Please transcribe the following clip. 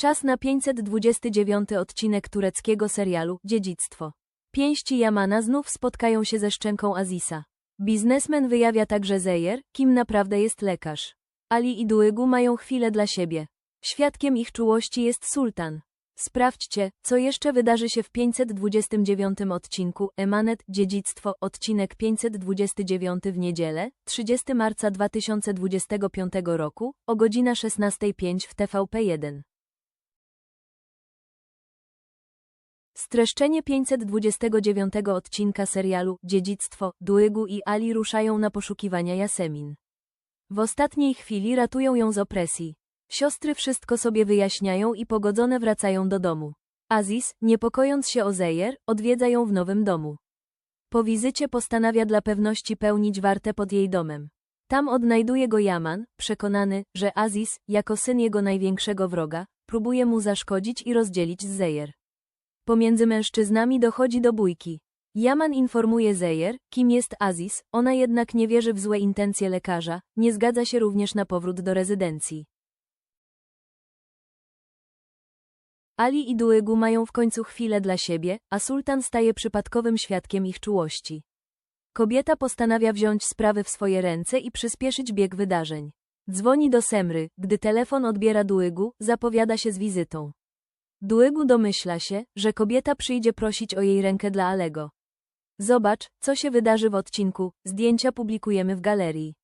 Czas na 529 odcinek tureckiego serialu Dziedzictwo. Pięści Jamana znów spotkają się ze szczęką Azisa. Biznesmen wyjawia także Zejer, kim naprawdę jest lekarz. Ali i Duigu mają chwilę dla siebie. Świadkiem ich czułości jest sultan. Sprawdźcie, co jeszcze wydarzy się w 529 odcinku Emanet Dziedzictwo, odcinek 529 w niedzielę, 30 marca 2025 roku, o godzina 16.05 w TVP1. Streszczenie 529 odcinka serialu Dziedzictwo, Duigu i Ali ruszają na poszukiwania Jasemin. W ostatniej chwili ratują ją z opresji. Siostry wszystko sobie wyjaśniają i pogodzone wracają do domu. Aziz, niepokojąc się o Zejer, odwiedza ją w nowym domu. Po wizycie postanawia dla pewności pełnić wartę pod jej domem. Tam odnajduje go Yaman, przekonany, że Aziz, jako syn jego największego wroga, próbuje mu zaszkodzić i rozdzielić z Zejer. Pomiędzy mężczyznami dochodzi do bójki. Yaman informuje Zejer, kim jest Aziz, ona jednak nie wierzy w złe intencje lekarza, nie zgadza się również na powrót do rezydencji. Ali i Duegu mają w końcu chwilę dla siebie, a sultan staje przypadkowym świadkiem ich czułości. Kobieta postanawia wziąć sprawy w swoje ręce i przyspieszyć bieg wydarzeń. Dzwoni do Semry, gdy telefon odbiera Duegu, zapowiada się z wizytą. Duegu domyśla się, że kobieta przyjdzie prosić o jej rękę dla Alego. Zobacz, co się wydarzy w odcinku, zdjęcia publikujemy w galerii.